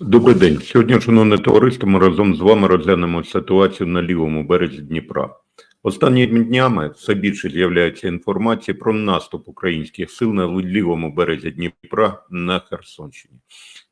Добрий день. Сьогодні, шановне товариство, ми разом з вами розглянемо ситуацію на лівому березі Дніпра. Останніми днями все більше з'являється інформація про наступ українських сил на лівому березі Дніпра на Херсонщині.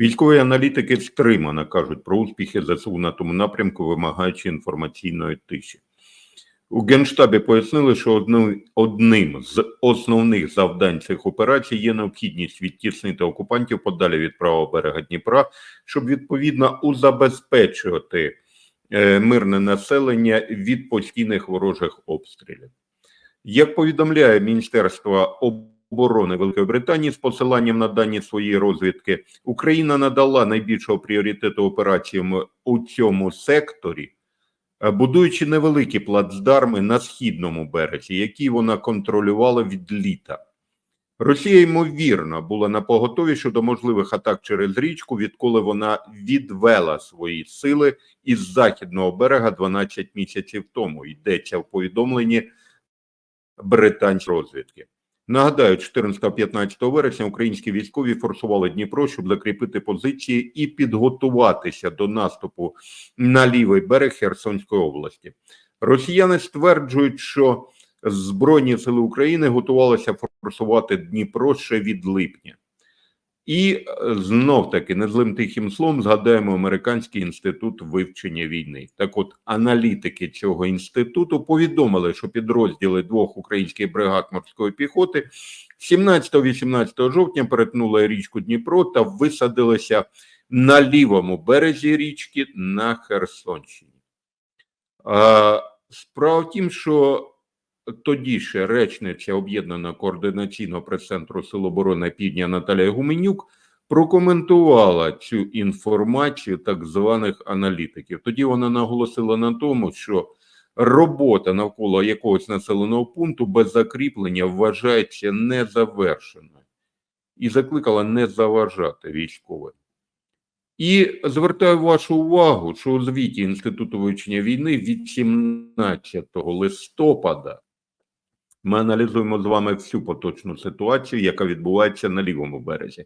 Військові аналітики стримано кажуть про успіхи ЗСУ на тому напрямку, вимагаючи інформаційної тиші. У Генштабі пояснили, що одним, з основних завдань цих операцій є необхідність відтіснити окупантів подалі від правого берега Дніпра, щоб відповідно узабезпечувати е, мирне населення від постійних ворожих обстрілів. Як повідомляє Міністерство оборони Великої Британії з посиланням на дані своєї розвідки, Україна надала найбільшого пріоритету операціям у цьому секторі будуючи невеликі плацдарми на східному березі, які вона контролювала від літа. Росія, ймовірно, була на поготові щодо можливих атак через річку, відколи вона відвела свої сили із західного берега 12 місяців тому. Йдеться в повідомленні британської розвідки. Нагадаю, 14-15 вересня українські військові форсували Дніпро, щоб закріпити позиції і підготуватися до наступу на лівий берег Херсонської області. Росіяни стверджують, що Збройні сили України готувалися форсувати Дніпро ще від липня. І знов таки незлим тихим словом згадаємо Американський інститут вивчення війни. Так, от аналітики цього інституту повідомили, що підрозділи двох українських бригад морської піхоти 17-18 жовтня перетнули річку Дніпро та висадилися на лівому березі річки на Херсонщині. Справа в тім, що тоді ще речниця об'єднаного координаційного прес-центру Сил оборони Півдня Наталія Гуменюк прокоментувала цю інформацію так званих аналітиків. Тоді вона наголосила на тому, що робота навколо якогось населеного пункту без закріплення вважається незавершеною і закликала не заважати військовим. І звертаю вашу увагу, що у звіті Інституту вивчення війни від 17 листопада ми аналізуємо з вами всю поточну ситуацію, яка відбувається на лівому березі.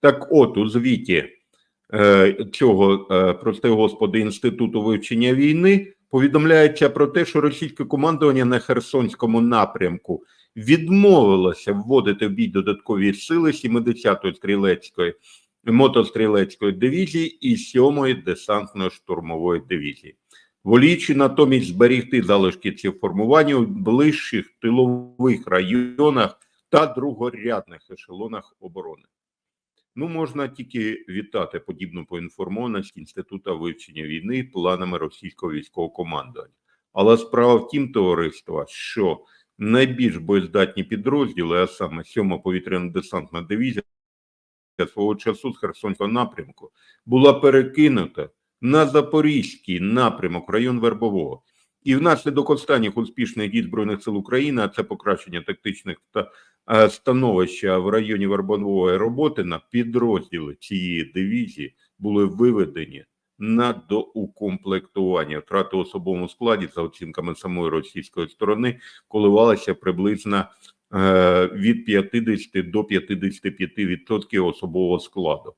Так, от у звіті е, цього, е, прости господи, інституту вивчення війни повідомляється про те, що російське командування на Херсонському напрямку відмовилося вводити в бій додаткові сили 70-ї стрілецької мотострілецької дивізії і 7-ї десантно-штурмової дивізії воліючи натомість зберігти залишки цих формувань у ближчих тилових районах та другорядних ешелонах оборони. Ну, можна тільки вітати подібну поінформованість Інституту вивчення війни планами російського військового командування. Але справа в тім, товариства, що найбільш боєздатні підрозділи, а саме 7-ма повітряно-десантна дивізія, свого часу з Херсонського напрямку, була перекинута на Запорізький напрямок, район Вербового. І внаслідок останніх успішних дій Збройних сил України, а це покращення тактичних та е, становища в районі Вербової роботи на підрозділи цієї дивізії були виведені на доукомплектування. Втрати в особовому складі, за оцінками самої російської сторони, коливалися приблизно е, від 50 до 55% особового складу.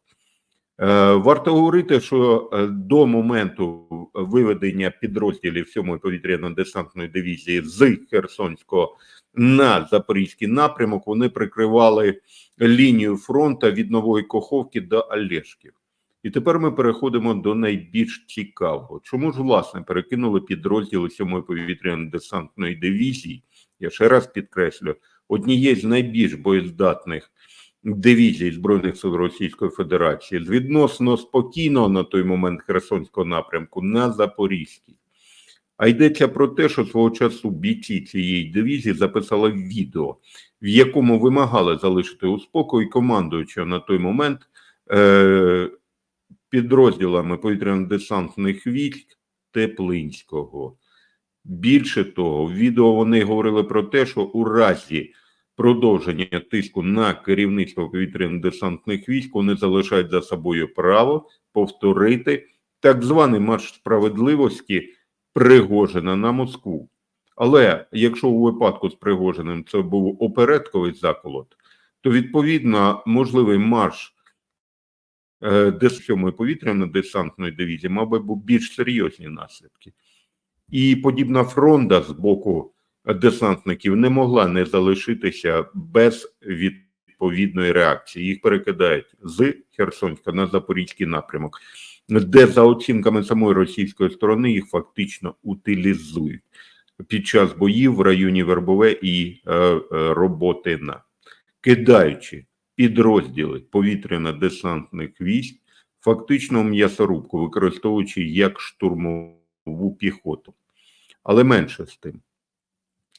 Е, варто говорити, що е, до моменту виведення підрозділів 7-ї повітряно-десантної дивізії з Херсонського на Запорізький напрямок вони прикривали лінію фронту від Нової Коховки до Олешків. І тепер ми переходимо до найбільш цікавого. Чому ж власне перекинули підрозділи 7-ї повітряно-десантної дивізії? Я ще раз підкреслю, однієї з найбільш боєздатних дивізій Збройних сил Російської Федерації з відносно спокійного на той момент Херсонського напрямку на Запорізький. А йдеться про те, що свого часу бійці цієї дивізії записали відео, в якому вимагали залишити у спокої командуючого на той момент е, підрозділами повітряно-десантних військ Теплинського. Більше того, в відео вони говорили про те, що у разі продовження тиску на керівництво повітряно-десантних військ вони залишають за собою право повторити так званий марш справедливості Пригожина на Москву. Але якщо у випадку з Пригожиним це був опередковий заколот, то відповідно можливий марш е, дес 7-ї повітряно-десантної дивізії би був більш серйозні наслідки. І подібна фронта з боку десантників не могла не залишитися без відповідної реакції. Їх перекидають з Херсонська на Запорізький напрямок, де за оцінками самої російської сторони їх фактично утилізують під час боїв в районі Вербове і е, е, Роботина, кидаючи підрозділи повітряно-десантних військ, фактично м'ясорубку, використовуючи як штурмову піхоту. Але менше з тим,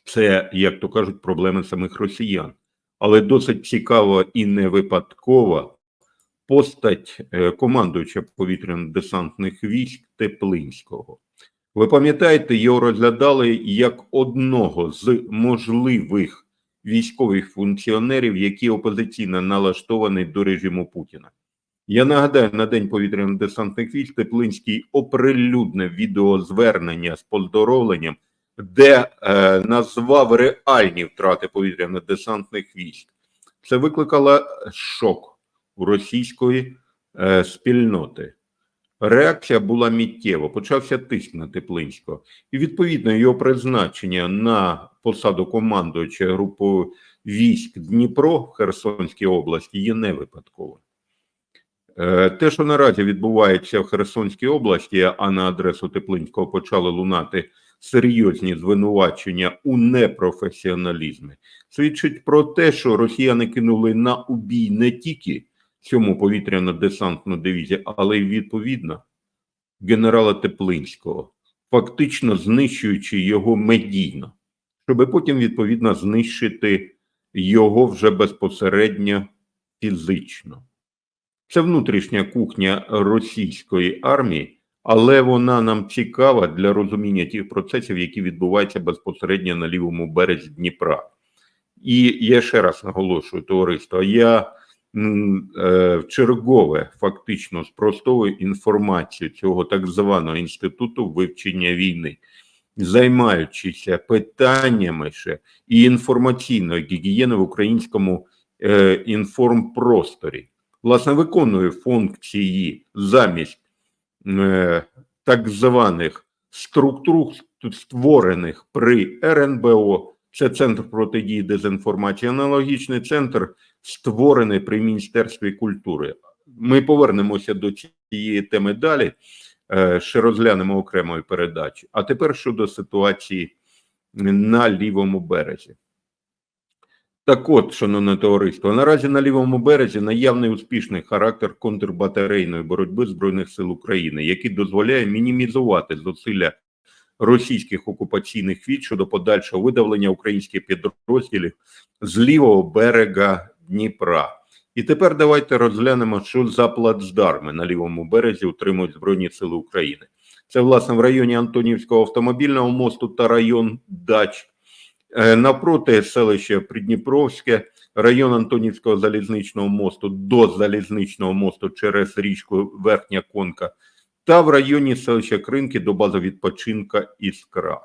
це, як то кажуть, проблеми самих росіян. Але досить цікава і не випадкова постать е, командуюча повітряно-десантних військ Теплинського. Ви пам'ятаєте, його розглядали як одного з можливих військових функціонерів, які опозиційно налаштовані до режиму Путіна. Я нагадаю, на день повітряно-десантних військ Теплинський оприлюднив відеозвернення з поздоровленням, де е, назвав реальні втрати повітряно-десантних військ. Це викликало шок у російської е, спільноти. Реакція була миттєва, почався тиск на Теплинського, і відповідно його призначення на посаду командуюча групою військ Дніпро в Херсонській області є не випадковим. Е, Те, що наразі відбувається в Херсонській області, а на адресу Теплинського почали лунати серйозні звинувачення у непрофесіоналізмі, свідчить про те, що росіяни кинули на убій не тільки цьому повітряно-десантну дивізію, але й відповідно генерала Теплинського, фактично знищуючи його медійно, щоб потім відповідно знищити його вже безпосередньо фізично. Це внутрішня кухня російської армії, але вона нам цікава для розуміння тих процесів, які відбуваються безпосередньо на лівому березі Дніпра. І я ще раз наголошую, товариство, я е, чергове фактично спростовую інформацію цього так званого інституту вивчення війни, займаючися питаннями ще і інформаційної гігієни в українському е, інформпросторі власне виконує функції замість так званих структур, створених при РНБО, це центр протидії дезінформації, аналогічний центр створений при Міністерстві культури. Ми повернемося до цієї теми далі, е, ще розглянемо окремої передачі. А тепер щодо ситуації на лівому березі. Так от, шановне товариство, наразі на лівому березі наявний успішний характер контрбатарейної боротьби Збройних сил України, який дозволяє мінімізувати зусилля російських окупаційних військ щодо подальшого видавлення українських підрозділів з лівого берега Дніпра. І тепер давайте розглянемо, що за плацдарми на лівому березі утримують Збройні Сили України. Це, власне, в районі Антонівського автомобільного мосту та район Дач. Е, Напроти селища Придніпровське, район Антонівського залізничного мосту до залізничного мосту через річку Верхня Конка, та в районі селища Кринки до бази відпочинка Іскра.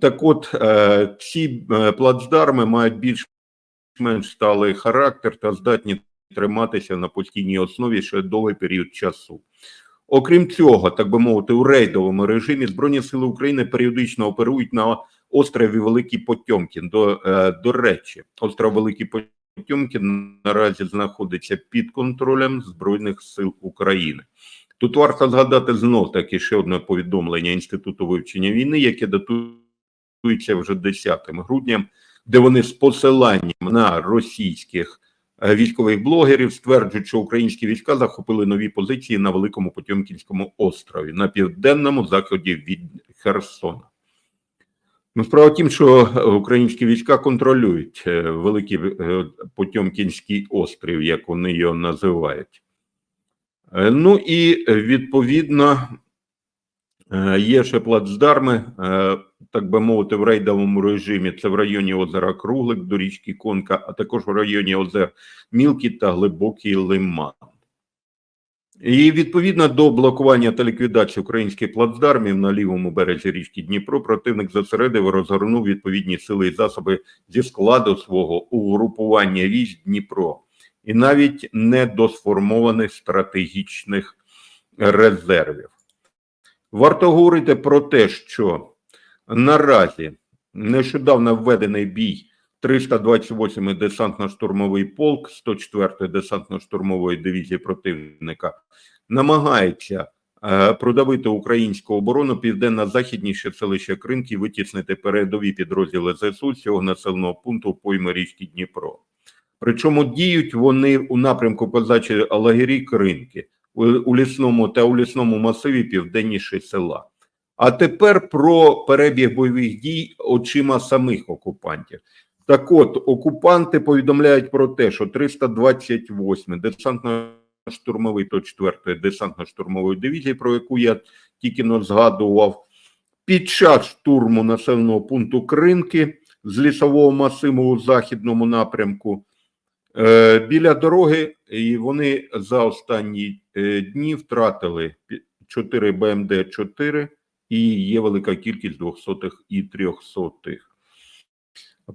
Так от, е, ці е, плацдарми мають більш-менш сталий характер та здатні триматися на постійній основі ще довгий період часу. Окрім цього, так би мовити, у рейдовому режимі Збройні Сили України періодично оперують на острові Великий Потьомкін. До, е, до речі, остров Великий Потьомкін наразі знаходиться під контролем Збройних сил України. Тут варто згадати знов таки ще одне повідомлення Інституту вивчення війни, яке датується вже 10 грудня, де вони з посиланням на російських е, військових блогерів стверджують, що українські війська захопили нові позиції на Великому Потьомкінському острові на південному заході від Херсона. Ну, справа в тім, що українські війська контролюють е, Великий е, Потьомкінський острів, як вони його називають. Е, Ну і відповідно є ще плацдарми, так би мовити, в рейдовому режимі. Це в районі озера Круглик до річки Конка, а також в районі озер Мілкі та Глибокий Лиман. І відповідно до блокування та ліквідації українських плацдармів на лівому березі річки Дніпро, противник зосередив розгорнув відповідні сили і засоби зі складу свого угрупування військ Дніпро. і навіть не до сформованих стратегічних резервів. Варто говорити про те, що наразі нещодавно введений бій 328-й десантно-штурмовий полк 104-ї десантно-штурмової дивізії противника намагається е, продавити українську оборону південно-західніше селище Кринки витіснити передові підрозділи ЗСУ цього населеного пункту пойми річки Дніпро. Причому діють вони у напрямку козачі лагері Кринки у, у лісному та у лісному масиві південніше села. А тепер про перебіг бойових дій очима самих окупантів. Так от, окупанти повідомляють про те, що 328 десантно-штурмовий то 4 десантно-штурмової дивізії, про яку я тільки но згадував, під час штурму населеного пункту Кринки з лісового масиву у західному напрямку е, біля дороги, і вони за останні е, дні втратили 4 БМД-4 і є велика кількість двохсотих і трьохсотих.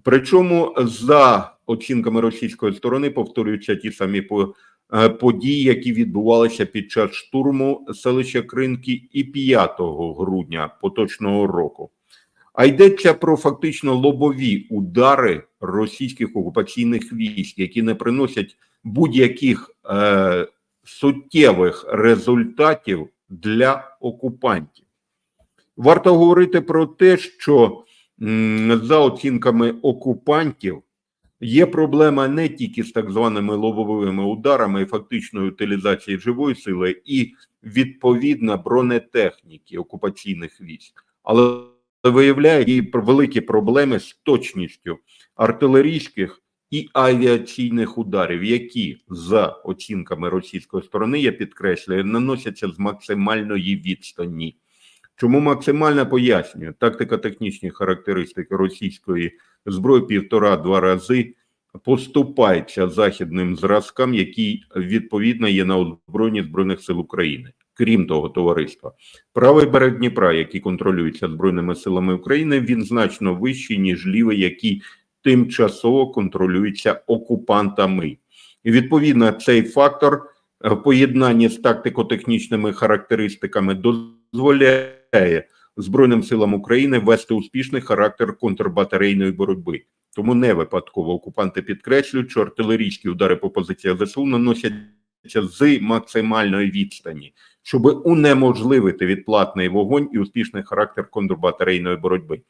Причому за оцінками російської сторони повторюються ті самі е, події, які відбувалися під час штурму селища Кринки і 5 грудня поточного року. А йдеться про фактично лобові удари російських окупаційних військ, які не приносять будь-яких е, суттєвих результатів для окупантів. Варто говорити про те, що за оцінками окупантів є проблема не тільки з так званими лобовими ударами і фактичною утилізацією живої сили, і відповідно бронетехніки окупаційних військ, але виявляє і великі проблеми з точністю артилерійських і авіаційних ударів, які за оцінками російської сторони, я підкреслюю, наносяться з максимальної відстані. Чому максимально пояснюю? Тактика технічні характеристики російської зброї півтора-два рази поступається західним зразкам, які відповідно є на озброєнні Збройних сил України. Крім того, товариства, правий берег Дніпра, який контролюється Збройними силами України, він значно вищий, ніж лівий, який тимчасово контролюється окупантами. І відповідно цей фактор е, в поєднанні з тактико-технічними характеристиками дозволяє Збройним силам України вести успішний характер контрбатарейної боротьби. Тому не випадково окупанти підкреслюють, що артилерійські удари по позиціях ЗСУ наносяться з максимальної відстані, щоб унеможливити відплатний вогонь і успішний характер контрбатарейної боротьби.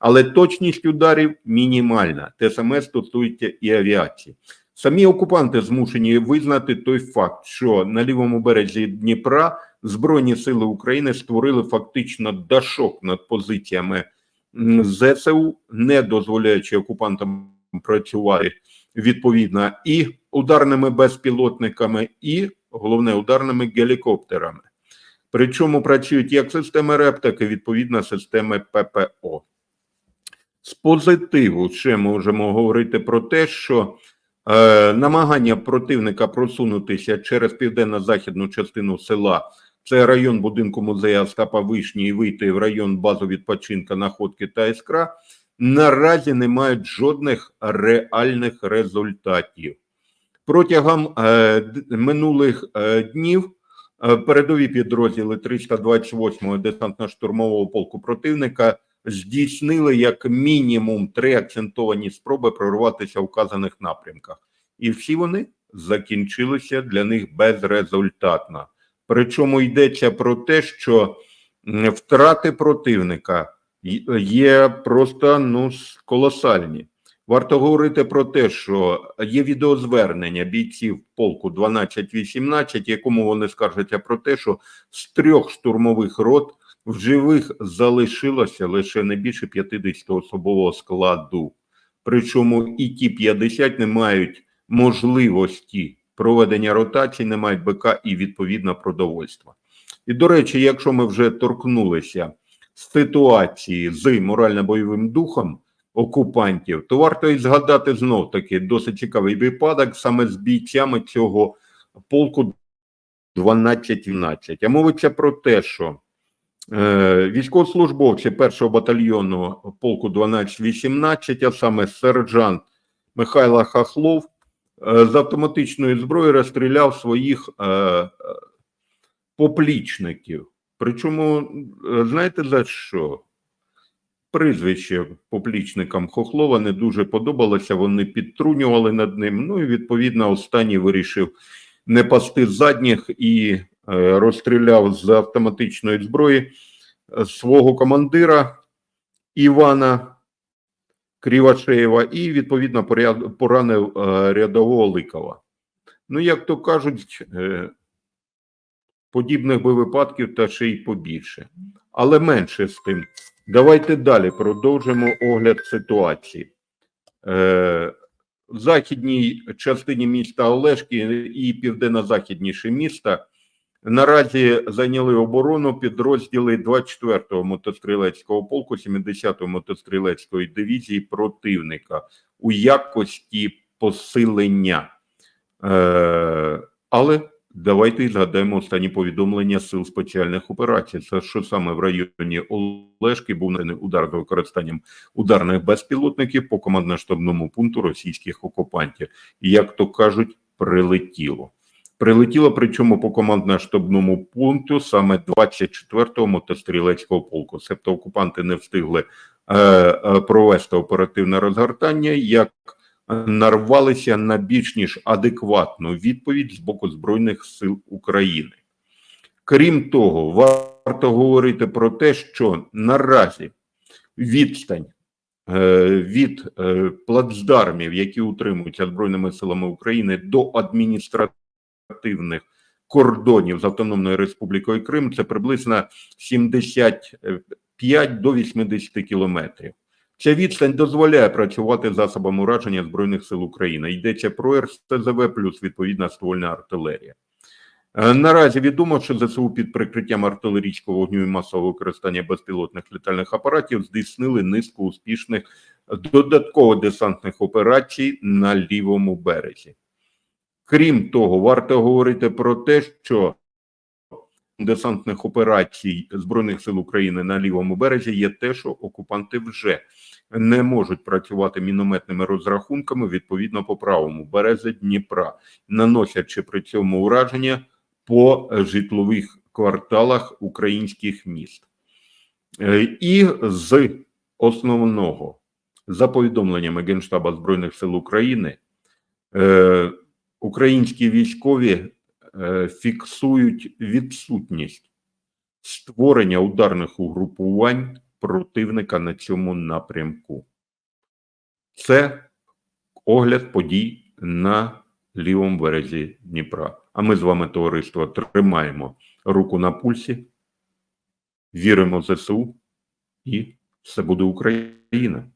Але точність ударів мінімальна. Те саме стосується і авіації. Самі окупанти змушені визнати той факт, що на лівому березі Дніпра Збройні сили України створили фактично дашок над позиціями ЗСУ, не дозволяючи окупантам працювати відповідно і ударними безпілотниками, і головне ударними гелікоптерами. Причому працюють як системи РЕП, так і відповідно системи ППО. З позитиву ще можемо говорити про те, що е, намагання противника просунутися через південно-західну частину села, це район будинку музею Остапа Вишні, і вийти в район базу відпочинка Находки та Іскра, наразі не мають жодних реальних результатів. Протягом е, минулих е, днів е, передові підрозділи 328-го десантно-штурмового полку противника здійснили як мінімум три акцентовані спроби прорватися в вказаних напрямках, і всі вони закінчилися для них безрезультатно. Причому йдеться про те, що втрати противника є просто ну колосальні. Варто говорити про те, що є відеозвернення бійців полку 12-18, якому вони скаржаться про те, що з трьох штурмових рот в живих залишилося лише не більше 50 особового складу. Причому і ті 50 не мають можливості проведення ротацій, не мають БК і відповідно продовольства. І до речі, якщо ми вже торкнулися ситуації з морально-бойовим духом окупантів, то варто і згадати знов таки досить цікавий випадок саме з бійцями цього полку 12-12. А мовиться про те, що е, військовослужбовці першого батальйону полку 12-18, а саме сержант Михайло Хахлов, з автоматичної зброї розстріляв своїх е, е, поплічників. Причому, е, знаєте за що? Прізвище поплічникам Хохлова не дуже подобалося, вони підтрунювали над ним. Ну і відповідно останній вирішив не пасти задніх і е, розстріляв з автоматичної зброї е, свого командира Івана Крівашеєва і відповідно поранив е, рядового Ликова. Ну, як то кажуть, е, подібних би випадків та ще й побільше. Але менше з тим. Давайте далі продовжимо огляд ситуації. Е, в західній частині міста Олешки і південно-західніше міста наразі зайняли оборону підрозділи 24-го мотострілецького полку 70-ї мотострілецької дивізії противника у якості посилення. Е, але давайте згадаємо останні повідомлення сил спеціальних операцій. Це що саме в районі Олешки був нанесений удар з використанням ударних безпілотників по командно-штабному пункту російських окупантів. І, як то кажуть, прилетіло. Прилетіло, причому по командно-штабному пункту саме 24-го мотострілецького полку. Себто окупанти не встигли е, е, провести оперативне розгортання, як нарвалися на більш ніж адекватну відповідь з боку Збройних сил України. Крім того, варто говорити про те, що наразі відстань е, від е, плацдармів, які утримуються Збройними силами України, до адміністративних кордонів з Автономною Республікою Крим це приблизно 75 до 80 кілометрів. Ця відстань дозволяє працювати засобами ураження Збройних сил України. Йдеться про РСТЗВ плюс відповідна ствольна артилерія. Е, Наразі відомо, що ЗСУ під прикриттям артилерійського вогню і масового використання безпілотних літальних апаратів здійснили низку успішних додаткових десантних операцій на лівому березі. Крім того, варто говорити про те, що десантних операцій Збройних сил України на лівому березі є те, що окупанти вже не можуть працювати мінометними розрахунками відповідно по правому березі Дніпра, наносячи при цьому ураження по житлових кварталах українських міст. Е, І з основного, за повідомленнями Генштаба Збройних сил України, е, українські військові е, фіксують відсутність створення ударних угрупувань противника на цьому напрямку. Це огляд подій на лівому березі Дніпра. А ми з вами, товариство, тримаємо руку на пульсі, віримо в ЗСУ і все буде Україна.